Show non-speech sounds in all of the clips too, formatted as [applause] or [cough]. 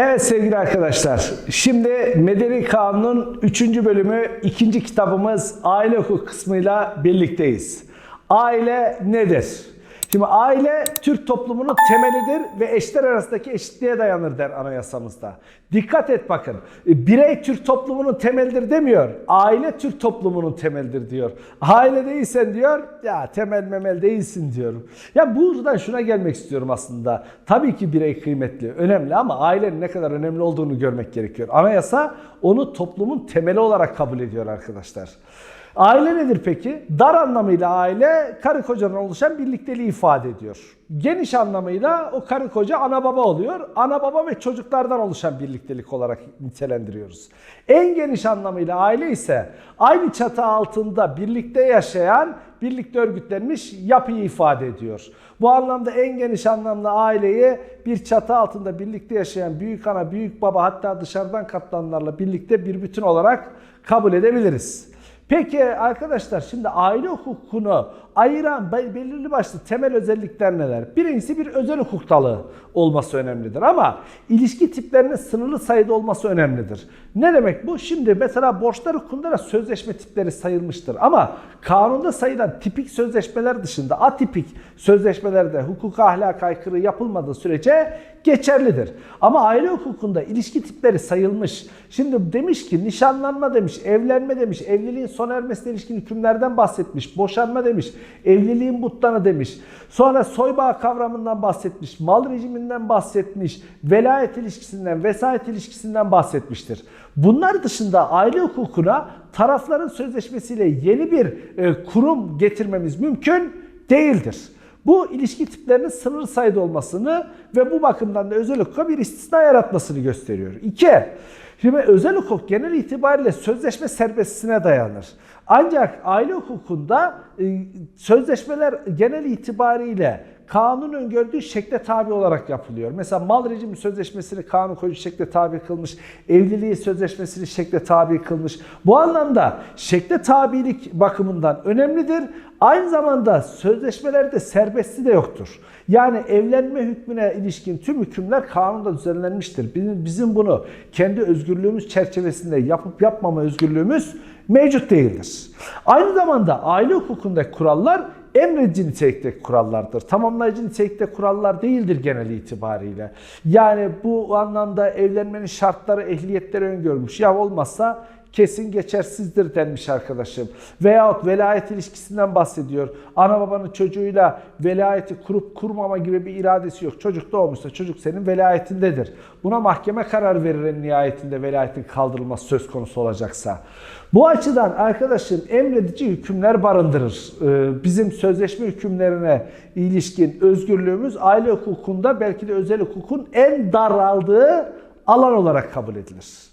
Evet sevgili arkadaşlar, şimdi Medeni Kanun'un 3. bölümü 2. kitabımız aile hukuk kısmıyla birlikteyiz. Aile nedir? Şimdi aile Türk toplumunun temelidir ve eşler arasındaki eşitliğe dayanır der anayasamızda. Dikkat et bakın. Birey Türk toplumunun temelidir demiyor. Aile Türk toplumunun temelidir diyor. Aile değilsen diyor ya temel memel değilsin diyorum. Ya buradan şuna gelmek istiyorum aslında. Tabii ki birey kıymetli, önemli ama ailenin ne kadar önemli olduğunu görmek gerekiyor. Anayasa onu toplumun temeli olarak kabul ediyor arkadaşlar. Aile nedir peki? Dar anlamıyla aile karı kocadan oluşan birlikteliği ifade ediyor. Geniş anlamıyla o karı koca ana baba oluyor. Ana baba ve çocuklardan oluşan birliktelik olarak nitelendiriyoruz. En geniş anlamıyla aile ise aynı çatı altında birlikte yaşayan, birlikte örgütlenmiş yapıyı ifade ediyor. Bu anlamda en geniş anlamda aileyi bir çatı altında birlikte yaşayan büyük ana, büyük baba hatta dışarıdan katılanlarla birlikte bir bütün olarak kabul edebiliriz. Peki arkadaşlar şimdi aile hukukunu ayıran belirli başlı temel özellikler neler? Birincisi bir özel hukuk dalı olması önemlidir ama ilişki tiplerinin sınırlı sayıda olması önemlidir. Ne demek bu? Şimdi mesela borçlar hukukunda da sözleşme tipleri sayılmıştır ama kanunda sayılan tipik sözleşmeler dışında atipik sözleşmelerde hukuk ahlak aykırı yapılmadığı sürece geçerlidir. Ama aile hukukunda ilişki tipleri sayılmış. Şimdi demiş ki nişanlanma demiş, evlenme demiş, evliliğin sona ermesine ilişkin hükümlerden bahsetmiş, boşanma demiş, evliliğin buttanı demiş. Sonra soybağı kavramından bahsetmiş, mal rejiminden bahsetmiş, velayet ilişkisinden, vesayet ilişkisinden bahsetmiştir. Bunlar dışında aile hukukuna tarafların sözleşmesiyle yeni bir e, kurum getirmemiz mümkün değildir. Bu ilişki tiplerinin sınırlı sayıda olmasını ve bu bakımdan da özel hukuka bir istisna yaratmasını gösteriyor. İki, şimdi özel hukuk genel itibariyle sözleşme serbestisine dayanır. Ancak aile hukukunda e, sözleşmeler genel itibariyle kanun öngördüğü şekle tabi olarak yapılıyor. Mesela mal rejimi sözleşmesini kanun koyucu şekle tabi kılmış, evliliği sözleşmesini şekle tabi kılmış. Bu anlamda şekle tabilik bakımından önemlidir. Aynı zamanda sözleşmelerde serbestliği de yoktur. Yani evlenme hükmüne ilişkin tüm hükümler kanunda düzenlenmiştir. Bizim, bizim bunu kendi özgürlüğümüz çerçevesinde yapıp yapmama özgürlüğümüz mevcut değildir. Aynı zamanda aile hukukundaki kurallar emredici nitelikteki kurallardır. Tamamlayıcı nitelikte kurallar değildir genel itibariyle. Yani bu anlamda evlenmenin şartları, ehliyetleri öngörmüş. Ya olmazsa kesin geçersizdir denmiş arkadaşım. Veyahut velayet ilişkisinden bahsediyor. Ana babanın çocuğuyla velayeti kurup kurmama gibi bir iradesi yok. Çocuk doğmuşsa çocuk senin velayetindedir. Buna mahkeme karar verir en nihayetinde velayetin kaldırılması söz konusu olacaksa. Bu açıdan arkadaşım emredici hükümler barındırır. Ee, bizim sözleşme hükümlerine ilişkin özgürlüğümüz aile hukukunda belki de özel hukukun en daraldığı alan olarak kabul edilir.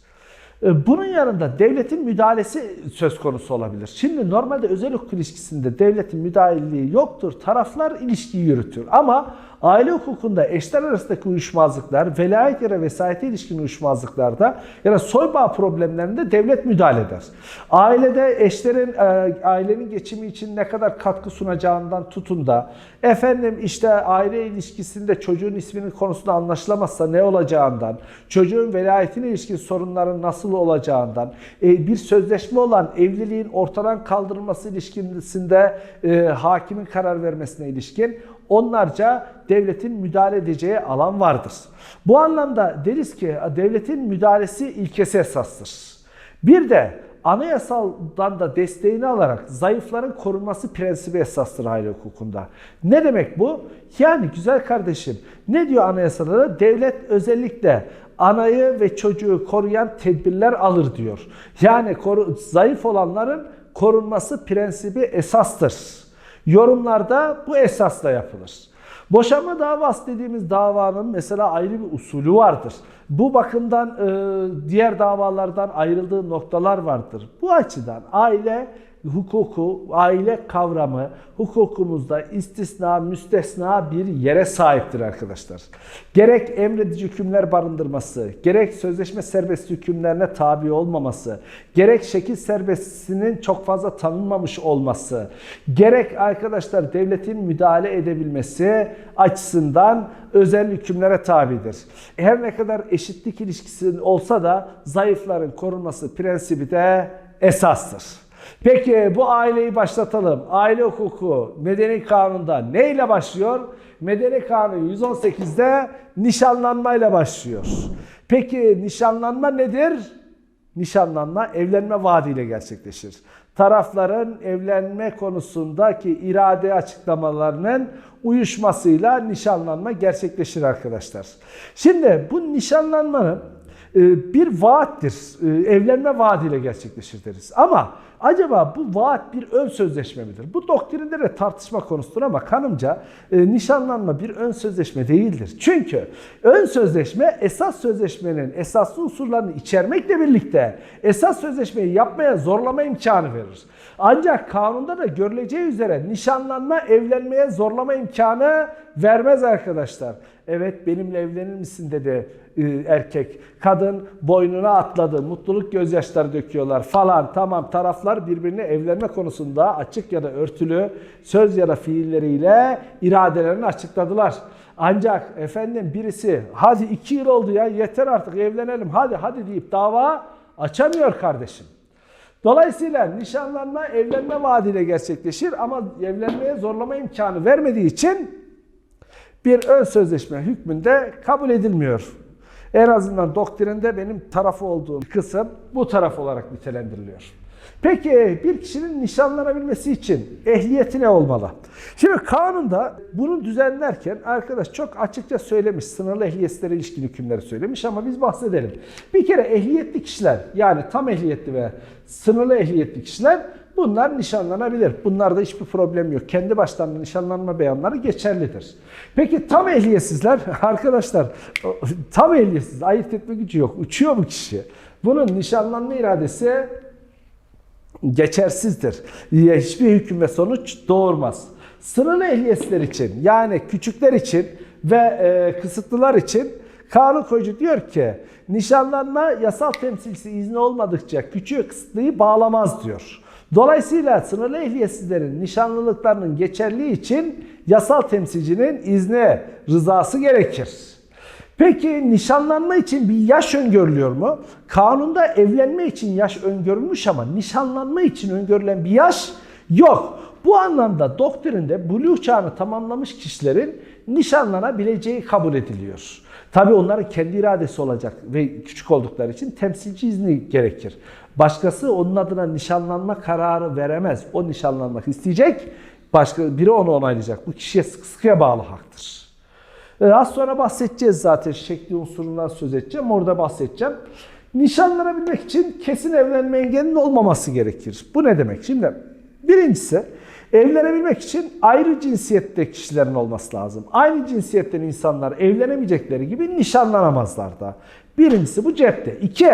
Ee, Bunun yanında devletin müdahalesi söz konusu olabilir. Şimdi normalde özel hukuk ilişkisinde devletin müdahaleliği yoktur. Taraflar ilişkiyi yürütür. Ama aile hukukunda eşler arasındaki uyuşmazlıklar, velayet da vesayete ilişkin uyuşmazlıklarda ya da soy bağı problemlerinde devlet müdahale eder. Ailede eşlerin, e, ailenin geçimi için ne kadar katkı sunacağından tutun da efendim işte aile ilişkisinde çocuğun isminin konusunda anlaşılamazsa ne olacağından, çocuğun velayetine ilişkin sorunların nasıl olacağından, e, bir sözleşme olan evliliğin ortadan kaldırılması ilişkisinde e, hakimin karar vermesine ilişkin onlarca devletin müdahale edeceği alan vardır. Bu anlamda deriz ki devletin müdahalesi ilkesi esastır. Bir de anayasaldan da desteğini alarak zayıfların korunması prensibi esastır aile hukukunda. Ne demek bu? Yani güzel kardeşim ne diyor anayasada da? Devlet özellikle anayı ve çocuğu koruyan tedbirler alır diyor. Yani koru, zayıf olanların korunması prensibi esastır. Yorumlarda bu esasla yapılır. Boşanma davası dediğimiz davanın mesela ayrı bir usulü vardır. Bu bakımdan e, diğer davalardan ayrıldığı noktalar vardır. Bu açıdan aile hukuku, aile kavramı hukukumuzda istisna, müstesna bir yere sahiptir arkadaşlar. Gerek emredici hükümler barındırması, gerek sözleşme serbest hükümlerine tabi olmaması, gerek şekil serbestisinin çok fazla tanınmamış olması, gerek arkadaşlar devletin müdahale edebilmesi açısından özel hükümlere tabidir. Her ne kadar eşitlik ilişkisi olsa da zayıfların korunması prensibi de esastır. Peki bu aileyi başlatalım. Aile hukuku Medeni Kanun'da neyle başlıyor? Medeni Kanun 118'de nişanlanmayla başlıyor. Peki nişanlanma nedir? Nişanlanma evlenme vaadiyle gerçekleşir. Tarafların evlenme konusundaki irade açıklamalarının uyuşmasıyla nişanlanma gerçekleşir arkadaşlar. Şimdi bu nişanlanmanın e, bir vaattir. E, Evlenme vaadiyle gerçekleşir deriz. Ama acaba bu vaat bir ön sözleşme midir? Bu doktrinde de tartışma konusudur ama kanımca e, nişanlanma bir ön sözleşme değildir. Çünkü ön sözleşme esas sözleşmenin esaslı unsurlarını içermekle birlikte esas sözleşmeyi yapmaya zorlama imkanı verir. Ancak kanunda da görüleceği üzere nişanlanma evlenmeye zorlama imkanı vermez arkadaşlar. Evet benimle evlenir misin dedi erkek. Kadın boynuna atladı. Mutluluk gözyaşları döküyorlar falan. Tamam taraflar birbirine evlenme konusunda açık ya da örtülü söz ya da fiilleriyle iradelerini açıkladılar. Ancak efendim birisi hadi iki yıl oldu ya yeter artık evlenelim hadi hadi deyip dava açamıyor kardeşim. Dolayısıyla nişanlanma evlenme vaadiyle gerçekleşir ama evlenmeye zorlama imkanı vermediği için bir ön sözleşme hükmünde kabul edilmiyor. En azından doktrinde benim tarafı olduğum kısım bu taraf olarak nitelendiriliyor. Peki bir kişinin nişanlanabilmesi için ehliyeti ne olmalı? Şimdi kanunda bunu düzenlerken arkadaş çok açıkça söylemiş, sınırlı ehliyetlere ilişkin hükümleri söylemiş ama biz bahsedelim. Bir kere ehliyetli kişiler yani tam ehliyetli ve sınırlı ehliyetli kişiler Bunlar nişanlanabilir. Bunlarda hiçbir problem yok. Kendi başlarına nişanlanma beyanları geçerlidir. Peki tam ehliyetsizler [laughs] arkadaşlar tam ehliyetsiz ayırt etme gücü yok. Uçuyor bu kişi. Bunun nişanlanma iradesi geçersizdir. Hiçbir hüküm ve sonuç doğurmaz. Sınırlı ehliyetler için yani küçükler için ve e, kısıtlılar için kanun koyucu diyor ki nişanlanma yasal temsilcisi izni olmadıkça küçüğü kısıtlıyı bağlamaz diyor. Dolayısıyla sınırlı ehliyetsizlerin nişanlılıklarının geçerliği için yasal temsilcinin izni, rızası gerekir. Peki nişanlanma için bir yaş öngörülüyor mu? Kanunda evlenme için yaş öngörülmüş ama nişanlanma için öngörülen bir yaş yok. Bu anlamda doktrinde buluğ çağını tamamlamış kişilerin nişanlanabileceği kabul ediliyor. Tabi onların kendi iradesi olacak ve küçük oldukları için temsilci izni gerekir. Başkası onun adına nişanlanma kararı veremez. O nişanlanmak isteyecek, başka biri onu onaylayacak. Bu kişiye sıkı sıkıya bağlı haktır. Ee, az sonra bahsedeceğiz zaten şekli unsurundan söz edeceğim. Orada bahsedeceğim. Nişanlanabilmek için kesin evlenme engelinin olmaması gerekir. Bu ne demek? Şimdi birincisi evlenebilmek için ayrı cinsiyette kişilerin olması lazım. Aynı cinsiyetten insanlar evlenemeyecekleri gibi nişanlanamazlar da. Birincisi bu cepte. İki,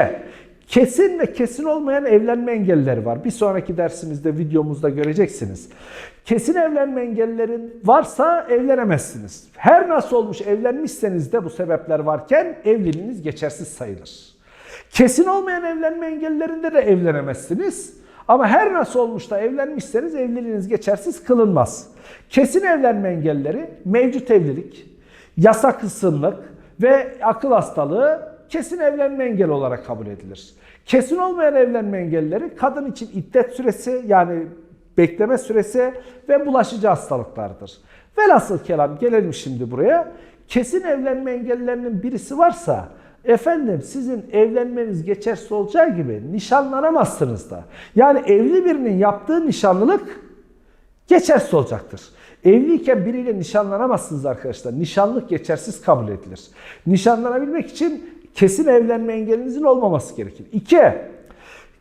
Kesin ve kesin olmayan evlenme engelleri var. Bir sonraki dersimizde, videomuzda göreceksiniz. Kesin evlenme engellerin varsa evlenemezsiniz. Her nasıl olmuş evlenmişseniz de bu sebepler varken evliliğiniz geçersiz sayılır. Kesin olmayan evlenme engellerinde de evlenemezsiniz. Ama her nasıl olmuş da evlenmişseniz evliliğiniz geçersiz kılınmaz. Kesin evlenme engelleri mevcut evlilik, yasak kısımlık ve akıl hastalığı kesin evlenme engeli olarak kabul edilir. Kesin olmayan evlenme engelleri kadın için iddet süresi yani bekleme süresi ve bulaşıcı hastalıklardır. Velhasıl kelam gelelim şimdi buraya. Kesin evlenme engellerinin birisi varsa efendim sizin evlenmeniz geçersiz olacağı gibi nişanlanamazsınız da. Yani evli birinin yaptığı nişanlılık geçersiz olacaktır. Evliyken biriyle nişanlanamazsınız arkadaşlar. Nişanlık geçersiz kabul edilir. Nişanlanabilmek için kesin evlenme engelinizin olmaması gerekir. İki,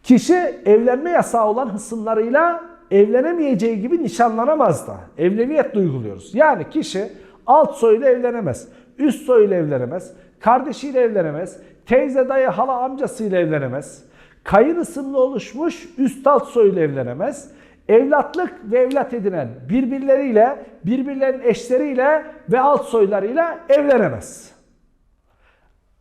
kişi evlenme yasağı olan hısımlarıyla evlenemeyeceği gibi nişanlanamaz da. Evleviyet uyguluyoruz. Yani kişi alt soyla evlenemez, üst soyla evlenemez, kardeşiyle evlenemez, teyze, dayı, hala, amcasıyla evlenemez, kayın ısımlı oluşmuş üst alt soyla evlenemez, evlatlık ve evlat edinen birbirleriyle, birbirlerinin eşleriyle ve alt soylarıyla evlenemez.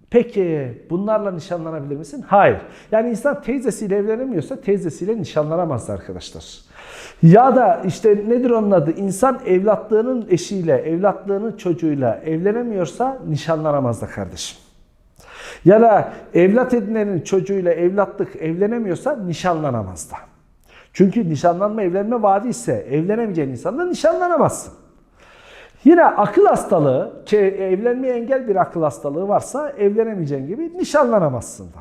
Peki bunlarla nişanlanabilir misin? Hayır. Yani insan teyzesiyle evlenemiyorsa teyzesiyle nişanlanamaz arkadaşlar. Ya da işte nedir onun adı? İnsan evlatlığının eşiyle, evlatlığının çocuğuyla evlenemiyorsa nişanlanamaz da kardeşim. Ya da evlat edinenin çocuğuyla evlatlık evlenemiyorsa nişanlanamaz da. Çünkü nişanlanma evlenme vaadi ise evlenemeyeceğin insanla nişanlanamazsın. Yine akıl hastalığı, ki evlenmeye engel bir akıl hastalığı varsa evlenemeyeceğin gibi nişanlanamazsın da.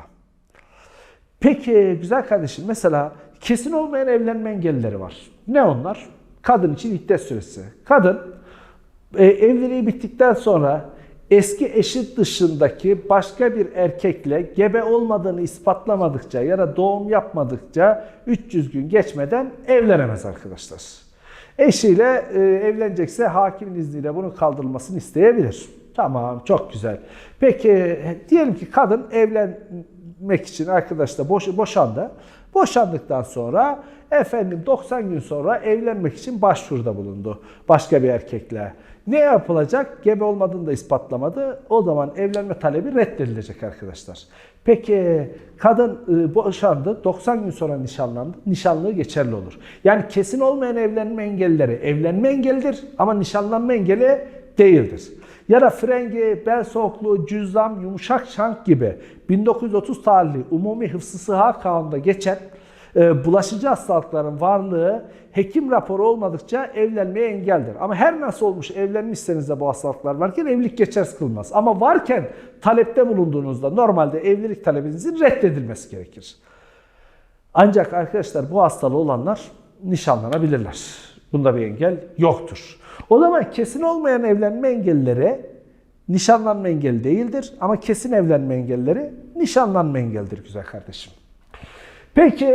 Peki güzel kardeşim mesela kesin olmayan evlenme engelleri var. Ne onlar? Kadın için iddet süresi. Kadın e, evliliği bittikten sonra eski eşi dışındaki başka bir erkekle gebe olmadığını ispatlamadıkça ya da doğum yapmadıkça 300 gün geçmeden evlenemez arkadaşlar. Eşiyle e, evlenecekse hakimin izniyle bunun kaldırılmasını isteyebilir. Tamam çok güzel. Peki diyelim ki kadın evlenmek için arkadaşla boş, boşandı. Boşandıktan sonra efendim 90 gün sonra evlenmek için başvuruda bulundu başka bir erkekle. Ne yapılacak? Gebe olmadığını da ispatlamadı. O zaman evlenme talebi reddedilecek arkadaşlar. Peki kadın e, boşandı, 90 gün sonra nişanlandı. Nişanlığı geçerli olur. Yani kesin olmayan evlenme engelleri evlenme engelidir ama nişanlanma engeli değildir. Ya da frengi, bel soğukluğu, cüzdan, yumuşak şank gibi 1930 tarihli Umumi Hıfzı Sıha Kanunu'nda geçen e, bulaşıcı hastalıkların varlığı hekim raporu olmadıkça evlenmeye engeldir. Ama her nasıl olmuş evlenmişseniz de bu hastalıklar varken evlilik geçersiz kılmaz. Ama varken talepte bulunduğunuzda normalde evlilik talebinizin reddedilmesi gerekir. Ancak arkadaşlar bu hastalığı olanlar nişanlanabilirler. Bunda bir engel yoktur. O zaman kesin olmayan evlenme engelleri nişanlanma engeli değildir. Ama kesin evlenme engelleri nişanlanma engelidir güzel kardeşim. Peki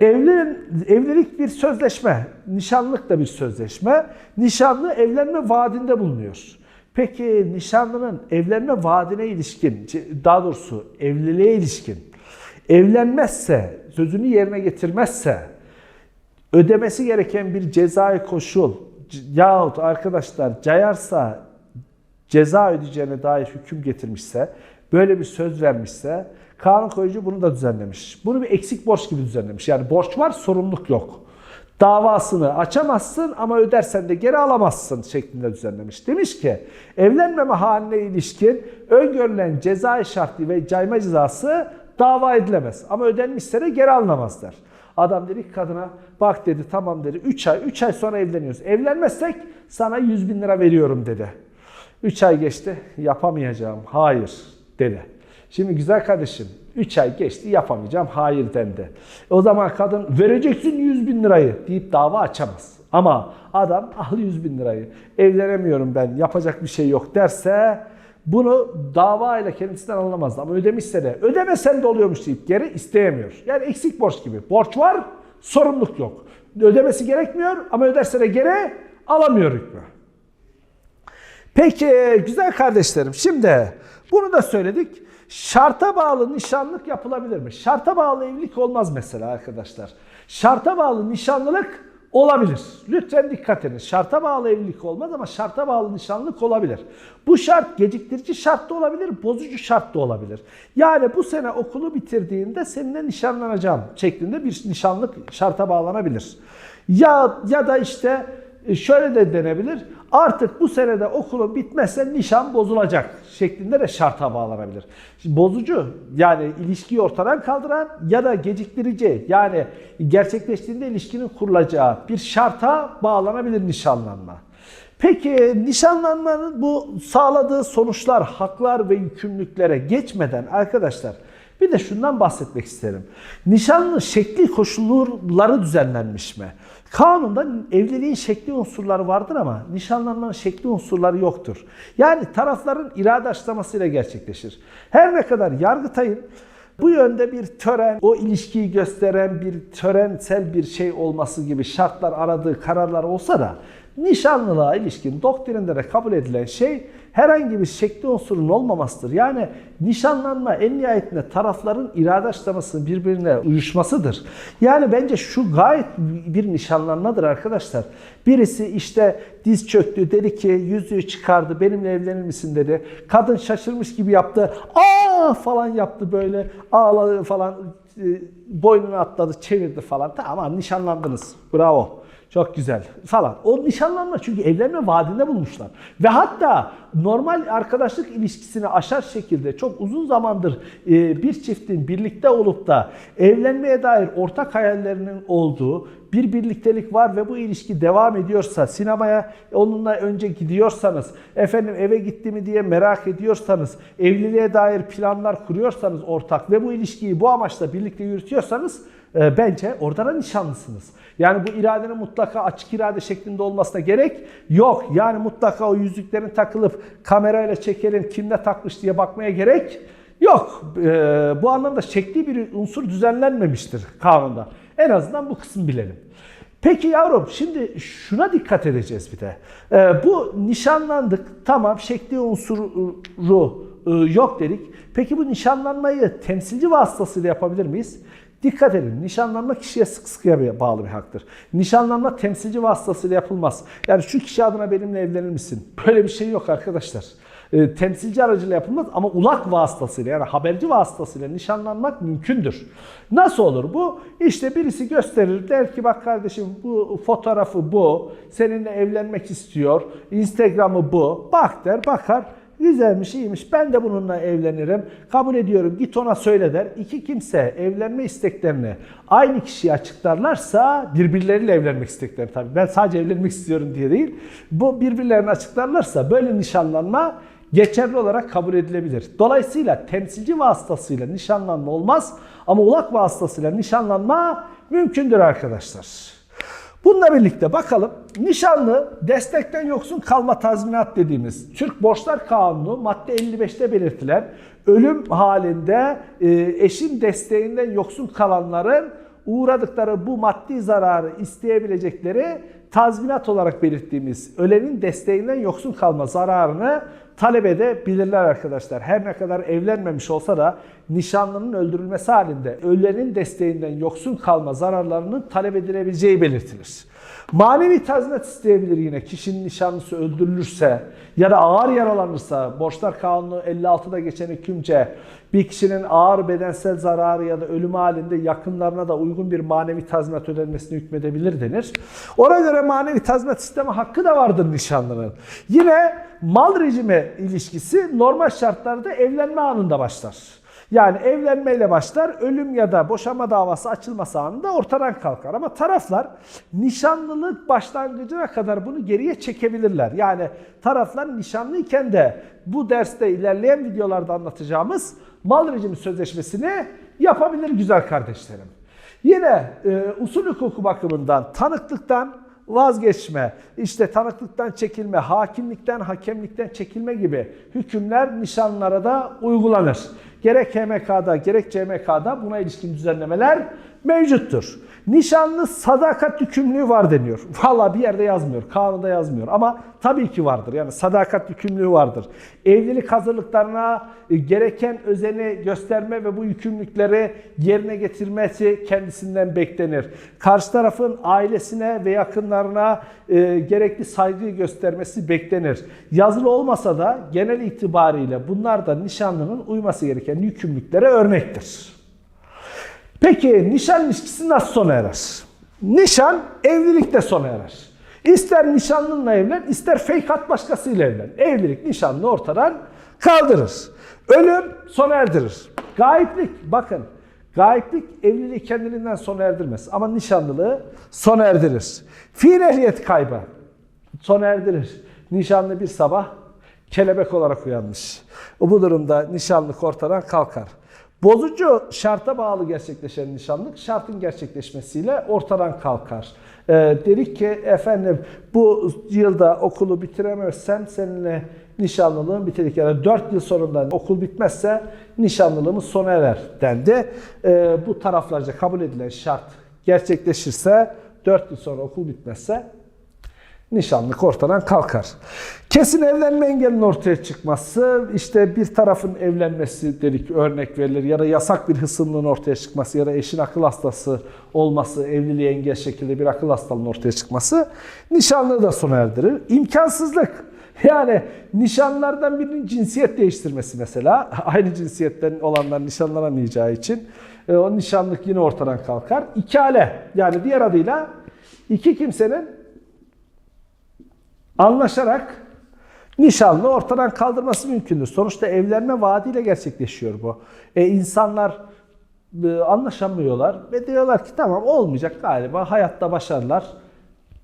evlen, evlilik bir sözleşme, nişanlık da bir sözleşme. Nişanlı evlenme vaadinde bulunuyor. Peki nişanlının evlenme vaadine ilişkin, daha doğrusu evliliğe ilişkin evlenmezse, sözünü yerine getirmezse, ödemesi gereken bir cezai koşul yahut arkadaşlar cayarsa ceza ödeyeceğine dair hüküm getirmişse, böyle bir söz vermişse kanun koyucu bunu da düzenlemiş. Bunu bir eksik borç gibi düzenlemiş. Yani borç var, sorumluluk yok. Davasını açamazsın ama ödersen de geri alamazsın şeklinde düzenlemiş. Demiş ki evlenmeme haline ilişkin öngörülen cezai şartı ve cayma cezası dava edilemez. Ama ödenmişse de geri alınamazlar. Adam dedi ki kadına bak dedi tamam dedi 3 ay 3 ay sonra evleniyoruz. Evlenmezsek sana 100 bin lira veriyorum dedi. 3 ay geçti yapamayacağım hayır dedi. Şimdi güzel kardeşim 3 ay geçti yapamayacağım hayır dendi. O zaman kadın vereceksin 100 bin lirayı deyip dava açamaz. Ama adam al 100 bin lirayı evlenemiyorum ben yapacak bir şey yok derse bunu dava ile kendisinden alınamaz. Ama ödemişse de ödemesen de oluyormuş deyip geri isteyemiyor. Yani eksik borç gibi. Borç var sorumluluk yok. Ödemesi gerekmiyor ama öderse de geri alamıyor hükmü. Peki güzel kardeşlerim şimdi bunu da söyledik. Şarta bağlı nişanlık yapılabilir mi? Şarta bağlı evlilik olmaz mesela arkadaşlar. Şarta bağlı nişanlılık olabilir. Lütfen dikkat edin. Şarta bağlı evlilik olmaz ama şarta bağlı nişanlık olabilir. Bu şart geciktirici şart da olabilir, bozucu şart da olabilir. Yani bu sene okulu bitirdiğinde seninle nişanlanacağım şeklinde bir nişanlık şarta bağlanabilir. Ya ya da işte şöyle de denebilir. Artık bu senede okulun bitmezse nişan bozulacak şeklinde de şarta bağlanabilir. Şimdi bozucu yani ilişkiyi ortadan kaldıran ya da geciktirici yani gerçekleştiğinde ilişkinin kurulacağı bir şarta bağlanabilir nişanlanma. Peki nişanlanmanın bu sağladığı sonuçlar, haklar ve yükümlülüklere geçmeden arkadaşlar bir de şundan bahsetmek isterim. Nişanlı şekli koşulları düzenlenmiş mi? Kanunda evliliğin şekli unsurları vardır ama nişanlanmanın şekli unsurları yoktur. Yani tarafların irade açıklamasıyla gerçekleşir. Her ne kadar Yargıtay'ın bu yönde bir tören, o ilişkiyi gösteren bir törensel bir şey olması gibi şartlar aradığı kararlar olsa da nişanlılığa ilişkin doktrinde de kabul edilen şey herhangi bir şekli unsurun olmamasıdır. Yani nişanlanma en nihayetinde tarafların irade açıklamasının birbirine uyuşmasıdır. Yani bence şu gayet bir nişanlanmadır arkadaşlar. Birisi işte diz çöktü dedi ki yüzüğü çıkardı benimle evlenir misin dedi. Kadın şaşırmış gibi yaptı. Aa falan yaptı böyle ağladı falan e, boynunu atladı çevirdi falan. Tamam nişanlandınız bravo. Çok güzel falan. O nişanlanma çünkü evlenme vaadinde bulmuşlar. Ve hatta normal arkadaşlık ilişkisini aşar şekilde çok uzun zamandır e, bir çiftin birlikte olup da evlenmeye dair ortak hayallerinin olduğu bir birliktelik var ve bu ilişki devam ediyorsa, sinemaya onunla önce gidiyorsanız, efendim eve gitti mi diye merak ediyorsanız, evliliğe dair planlar kuruyorsanız ortak ve bu ilişkiyi bu amaçla birlikte yürütüyorsanız bence orada da nişanlısınız. Yani bu iradenin mutlaka açık irade şeklinde olmasına gerek yok. Yani mutlaka o yüzüklerin takılıp kamerayla çekelim kimle takmış diye bakmaya gerek yok. E, bu anlamda şekli bir unsur düzenlenmemiştir kanunda. En azından bu kısmı bilelim. Peki yavrum şimdi şuna dikkat edeceğiz bir de. E, bu nişanlandık tamam şekli unsuru e, yok dedik. Peki bu nişanlanmayı temsilci vasıtasıyla yapabilir miyiz? Dikkat edin, nişanlanma kişiye sık sıkıya bağlı bir haktır. Nişanlanma temsilci vasıtasıyla yapılmaz. Yani şu kişi adına benimle evlenir misin? Böyle bir şey yok arkadaşlar. E, temsilci aracıyla yapılmaz ama ulak vasıtasıyla yani haberci vasıtasıyla nişanlanmak mümkündür. Nasıl olur bu? İşte birisi gösterir der ki bak kardeşim bu fotoğrafı bu, seninle evlenmek istiyor, Instagram'ı bu. Bak der, bakar. Güzelmiş, iyiymiş. Ben de bununla evlenirim. Kabul ediyorum. Git ona söyle der. İki kimse evlenme isteklerini aynı kişiye açıklarlarsa birbirleriyle evlenmek isteklerini tabii. Ben sadece evlenmek istiyorum diye değil. Bu birbirlerini açıklarlarsa böyle nişanlanma geçerli olarak kabul edilebilir. Dolayısıyla temsilci vasıtasıyla nişanlanma olmaz ama ulak vasıtasıyla nişanlanma mümkündür arkadaşlar. Bununla birlikte bakalım nişanlı destekten yoksun kalma tazminat dediğimiz Türk Borçlar Kanunu madde 55'te belirtilen ölüm halinde e, eşin desteğinden yoksun kalanların uğradıkları bu maddi zararı isteyebilecekleri tazminat olarak belirttiğimiz ölenin desteğinden yoksun kalma zararını talep edebilirler arkadaşlar. Her ne kadar evlenmemiş olsa da nişanlının öldürülmesi halinde ölenin desteğinden yoksun kalma zararlarının talep edilebileceği belirtilir. Manevi tazminat isteyebilir yine kişinin nişanlısı öldürülürse ya da ağır yaralanırsa Borçlar Kanunu 56'da geçen hükümce bir kişinin ağır bedensel zararı ya da ölüm halinde yakınlarına da uygun bir manevi tazminat ödenmesini hükmedebilir denir. Ona göre manevi tazminat isteme hakkı da vardır nişanlının. Yine mal rejimi ilişkisi normal şartlarda evlenme anında başlar. Yani evlenmeyle başlar, ölüm ya da boşanma davası açılması anında ortadan kalkar. Ama taraflar nişanlılık başlangıcına kadar bunu geriye çekebilirler. Yani taraflar nişanlıyken de bu derste ilerleyen videolarda anlatacağımız mal rejimi sözleşmesini yapabilir güzel kardeşlerim. Yine e, usul hukuku bakımından tanıklıktan vazgeçme, işte tanıklıktan çekilme, hakimlikten, hakemlikten çekilme gibi hükümler nişanlara da uygulanır. Gerek HMK'da gerek CMK'da buna ilişkin düzenlemeler mevcuttur. Nişanlı sadakat yükümlülüğü var deniyor. [laughs] Valla bir yerde yazmıyor, kanunda yazmıyor ama tabii ki vardır. Yani sadakat yükümlülüğü vardır. Evlilik hazırlıklarına e, gereken özeni gösterme ve bu yükümlülükleri yerine getirmesi kendisinden beklenir. Karşı tarafın ailesine ve yakınlarına e, gerekli saygıyı göstermesi beklenir. Yazılı olmasa da genel itibariyle bunlar da nişanlının uyması gereken yükümlülüklere örnektir. Peki nişan ilişkisi nasıl sona erer? Nişan evlilikte sona erer. İster nişanlınla evlen, ister hat başkasıyla evlen. Evlilik nişanlı ortadan kaldırır. Ölüm sona erdirir. Gayiplik bakın. Gayiplik evliliği kendiliğinden sona erdirmez ama nişanlılığı sona erdirir. Fiil ehliyet kaybı sona erdirir. Nişanlı bir sabah kelebek olarak uyanmış. Bu durumda nişanlık ortadan kalkar. Bozucu şarta bağlı gerçekleşen nişanlık şartın gerçekleşmesiyle ortadan kalkar. Ee, dedik ki efendim bu yılda okulu bitiremezsem seninle nişanlılığın bitirdik. Yani 4 yıl sonunda okul bitmezse nişanlılığımız sona erer dendi. Ee, bu taraflarca kabul edilen şart gerçekleşirse 4 yıl sonra okul bitmezse nişanlık ortadan kalkar. Kesin evlenme engelinin ortaya çıkması, işte bir tarafın evlenmesi dedik örnek verilir ya da yasak bir hısımlığın ortaya çıkması ya da eşin akıl hastası olması, evliliğe engel şekilde bir akıl hastalığının ortaya çıkması nişanlığı da sona erdirir. İmkansızlık. Yani nişanlardan birinin cinsiyet değiştirmesi mesela, [laughs] aynı cinsiyetten olanlar nişanlanamayacağı için e, o nişanlık yine ortadan kalkar. İkale yani diğer adıyla iki kimsenin anlaşarak nişanlı ortadan kaldırması mümkündür. Sonuçta evlenme vaadiyle gerçekleşiyor bu. E, insanlar e, anlaşamıyorlar ve diyorlar ki tamam olmayacak galiba hayatta başarılar.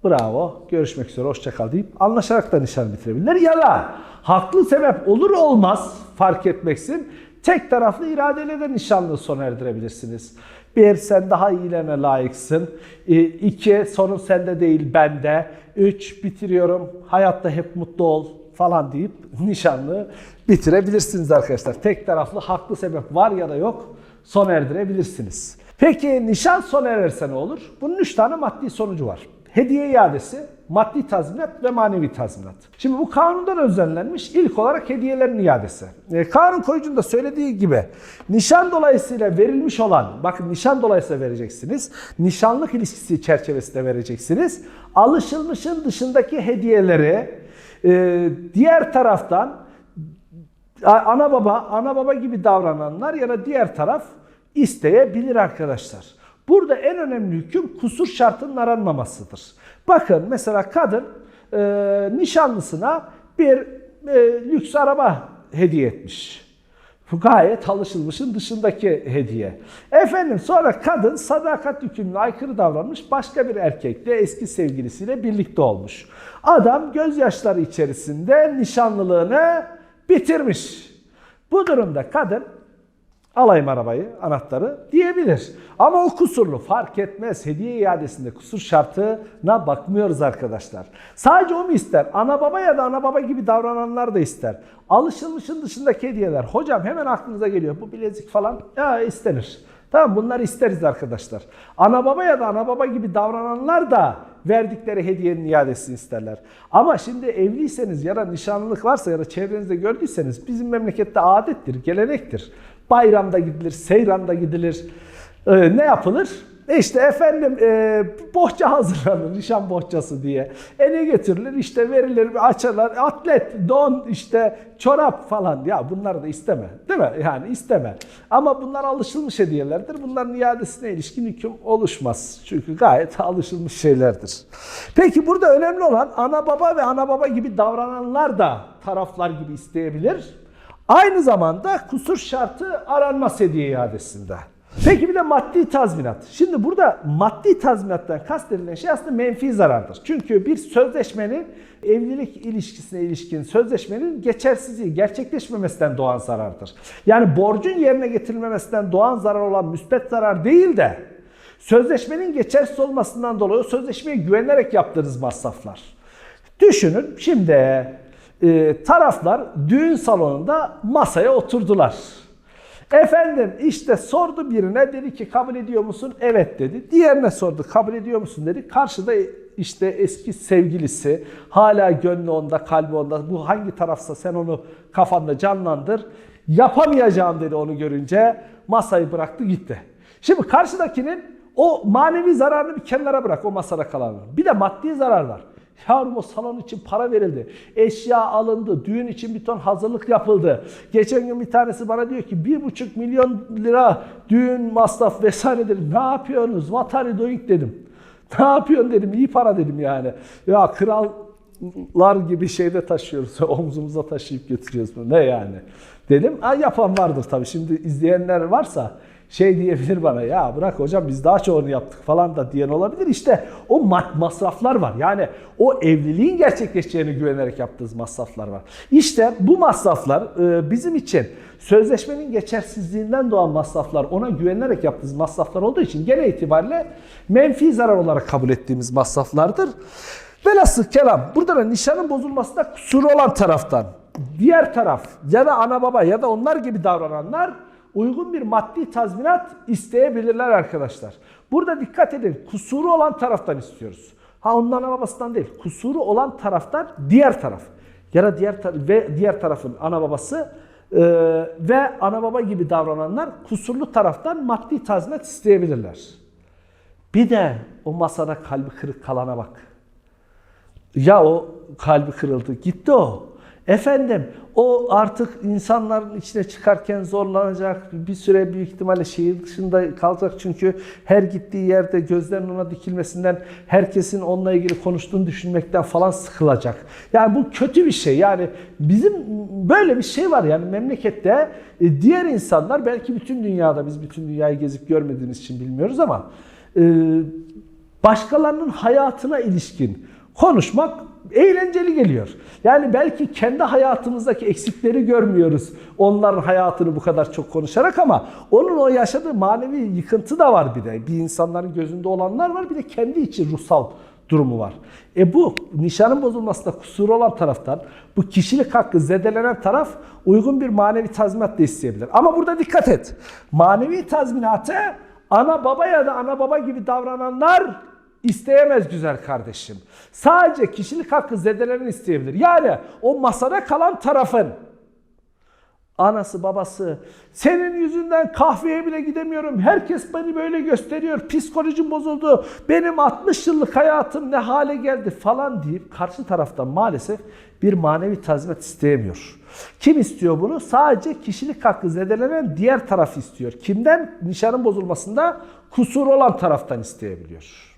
Bravo, görüşmek üzere, hoşça kal deyip anlaşarak da nişan bitirebilirler. Ya da haklı sebep olur olmaz fark etmeksin tek taraflı iradeyle de nişanlığı sona erdirebilirsiniz. Bir, sen daha iyilerine layıksın. E, iki, sorun sende değil bende. Üç, bitiriyorum, hayatta hep mutlu ol falan deyip [laughs] nişanlığı bitirebilirsiniz arkadaşlar. Tek taraflı haklı sebep var ya da yok sona erdirebilirsiniz. Peki nişan sona ererse ne olur? Bunun üç tane maddi sonucu var. Hediye iadesi, maddi tazminat ve manevi tazminat. Şimdi bu kanundan özenlenmiş ilk olarak hediyelerin iadesi. E, kanun koyucunun da söylediği gibi nişan dolayısıyla verilmiş olan, bakın nişan dolayısıyla vereceksiniz, nişanlık ilişkisi çerçevesinde vereceksiniz. Alışılmışın dışındaki hediyeleri e, diğer taraftan ana baba, ana baba gibi davrananlar ya da diğer taraf isteyebilir arkadaşlar. Burada en önemli hüküm kusur şartının aranmamasıdır. Bakın mesela kadın e, nişanlısına bir e, lüks araba hediye etmiş. Bu gayet alışılmışın dışındaki hediye. Efendim sonra kadın sadakat yükümlülüğüne aykırı davranmış başka bir erkekle eski sevgilisiyle birlikte olmuş. Adam gözyaşları içerisinde nişanlılığını bitirmiş. Bu durumda kadın alayım arabayı, anahtarı diyebilir. Ama o kusurlu fark etmez. Hediye iadesinde kusur şartına bakmıyoruz arkadaşlar. Sadece o mu ister? Ana baba ya da ana baba gibi davrananlar da ister. Alışılmışın dışındaki hediyeler. Hocam hemen aklınıza geliyor. Bu bilezik falan ya istenir. Tamam bunları isteriz arkadaşlar. Ana baba ya da ana baba gibi davrananlar da verdikleri hediyenin iadesini isterler. Ama şimdi evliyseniz ya da nişanlılık varsa ya da çevrenizde gördüyseniz bizim memlekette adettir, gelenektir. Bayramda gidilir, seyranda gidilir. Ee, ne yapılır? E işte efendim e, bohça hazırlanır, nişan bohçası diye. E ne getirilir? İşte verilir, açarlar, atlet, don, işte çorap falan. Ya bunları da isteme, değil mi? Yani isteme. Ama bunlar alışılmış hediyelerdir. Bunların iadesine ilişkin hüküm oluşmaz. Çünkü gayet alışılmış şeylerdir. Peki burada önemli olan ana baba ve ana baba gibi davrananlar da taraflar gibi isteyebilir. Aynı zamanda kusur şartı aranmaz hediye iadesinde. Peki bir de maddi tazminat. Şimdi burada maddi tazminattan kastedilen şey aslında menfi zarardır. Çünkü bir sözleşmenin evlilik ilişkisine ilişkin sözleşmenin geçersizliği, gerçekleşmemesinden doğan zarardır. Yani borcun yerine getirilmemesinden doğan zarar olan müspet zarar değil de sözleşmenin geçersiz olmasından dolayı sözleşmeye güvenerek yaptığınız masraflar. Düşünün şimdi e, taraflar düğün salonunda masaya oturdular. Efendim işte sordu birine dedi ki kabul ediyor musun? Evet dedi. Diğerine sordu kabul ediyor musun dedi. Karşıda işte eski sevgilisi hala gönlü onda kalbi onda bu hangi tarafsa sen onu kafanda canlandır. Yapamayacağım dedi onu görünce masayı bıraktı gitti. Şimdi karşıdakinin o manevi zararını bir kenara bırak o masada kalanın. Bir de maddi zarar var. Yavrum o salon için para verildi. Eşya alındı. Düğün için bir ton hazırlık yapıldı. Geçen gün bir tanesi bana diyor ki bir buçuk milyon lira düğün masraf vesaire dedim. Ne yapıyorsunuz? What are you doing dedim. [laughs] Ne yapıyorsun dedim. İyi para dedim yani. Ya krallar gibi şeyde taşıyoruz. [laughs] Omzumuza taşıyıp getiriyoruz. Ne yani? Dedim. Ha, yapan vardır tabii. Şimdi izleyenler varsa şey diyebilir bana ya bırak hocam biz daha çoğunu yaptık falan da diyen olabilir. İşte o masraflar var. Yani o evliliğin gerçekleşeceğine güvenerek yaptığınız masraflar var. İşte bu masraflar e, bizim için sözleşmenin geçersizliğinden doğan masraflar ona güvenerek yaptığımız masraflar olduğu için gene itibariyle menfi zarar olarak kabul ettiğimiz masraflardır. Velhasıl kelam burada da nişanın bozulmasında kusuru olan taraftan diğer taraf ya da ana baba ya da onlar gibi davrananlar uygun bir maddi tazminat isteyebilirler arkadaşlar. Burada dikkat edin kusuru olan taraftan istiyoruz. Ha onun ana babasından değil. Kusuru olan taraftan diğer taraf. Ya da diğer tar- ve diğer tarafın ana babası e, ve ana baba gibi davrananlar kusurlu taraftan maddi tazminat isteyebilirler. Bir de o masada kalbi kırık kalana bak. Ya o kalbi kırıldı. Gitti o. Efendim o artık insanların içine çıkarken zorlanacak. Bir süre büyük ihtimalle şehir dışında kalacak. Çünkü her gittiği yerde gözlerinin ona dikilmesinden, herkesin onunla ilgili konuştuğunu düşünmekten falan sıkılacak. Yani bu kötü bir şey. Yani bizim böyle bir şey var yani memlekette e, diğer insanlar belki bütün dünyada biz bütün dünyayı gezip görmediğimiz için bilmiyoruz ama e, başkalarının hayatına ilişkin konuşmak eğlenceli geliyor. Yani belki kendi hayatımızdaki eksikleri görmüyoruz onların hayatını bu kadar çok konuşarak ama onun o yaşadığı manevi yıkıntı da var bir de. Bir insanların gözünde olanlar var bir de kendi için ruhsal durumu var. E bu nişanın bozulmasında kusuru olan taraftan bu kişilik hakkı zedelenen taraf uygun bir manevi tazminat da isteyebilir. Ama burada dikkat et. Manevi tazminatı ana baba ya da ana baba gibi davrananlar isteyemez güzel kardeşim. Sadece kişilik hakkı zedelenen isteyebilir. Yani o masada kalan tarafın anası babası senin yüzünden kahveye bile gidemiyorum. Herkes beni böyle gösteriyor. Psikolojim bozuldu. Benim 60 yıllık hayatım ne hale geldi falan deyip karşı taraftan maalesef bir manevi tazminat isteyemiyor. Kim istiyor bunu? Sadece kişilik hakkı zedelenen diğer taraf istiyor. Kimden? Nişanın bozulmasında kusur olan taraftan isteyebiliyor.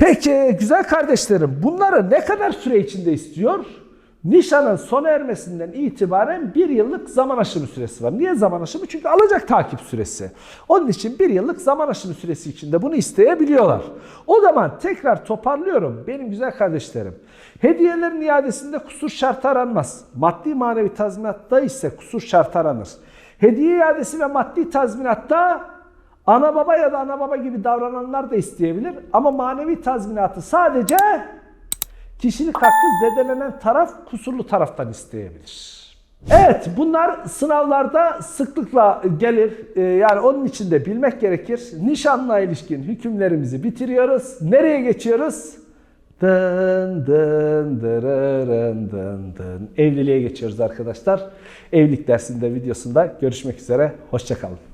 Peki güzel kardeşlerim bunları ne kadar süre içinde istiyor? Nişanın sona ermesinden itibaren bir yıllık zaman aşımı süresi var. Niye zaman aşımı? Çünkü alacak takip süresi. Onun için bir yıllık zaman aşımı süresi içinde bunu isteyebiliyorlar. O zaman tekrar toparlıyorum benim güzel kardeşlerim. Hediyelerin iadesinde kusur şartı aranmaz. Maddi manevi tazminatta ise kusur şartı aranır. Hediye iadesi ve maddi tazminatta ana baba ya da ana baba gibi davrananlar da isteyebilir. Ama manevi tazminatı sadece kişilik hakkı zedelenen taraf kusurlu taraftan isteyebilir. Evet bunlar sınavlarda sıklıkla gelir. Ee, yani onun için de bilmek gerekir. Nişanla ilişkin hükümlerimizi bitiriyoruz. Nereye geçiyoruz? Dın dın dırırın dın dın. Evliliğe geçiyoruz arkadaşlar. Evlilik dersinde videosunda görüşmek üzere. Hoşçakalın.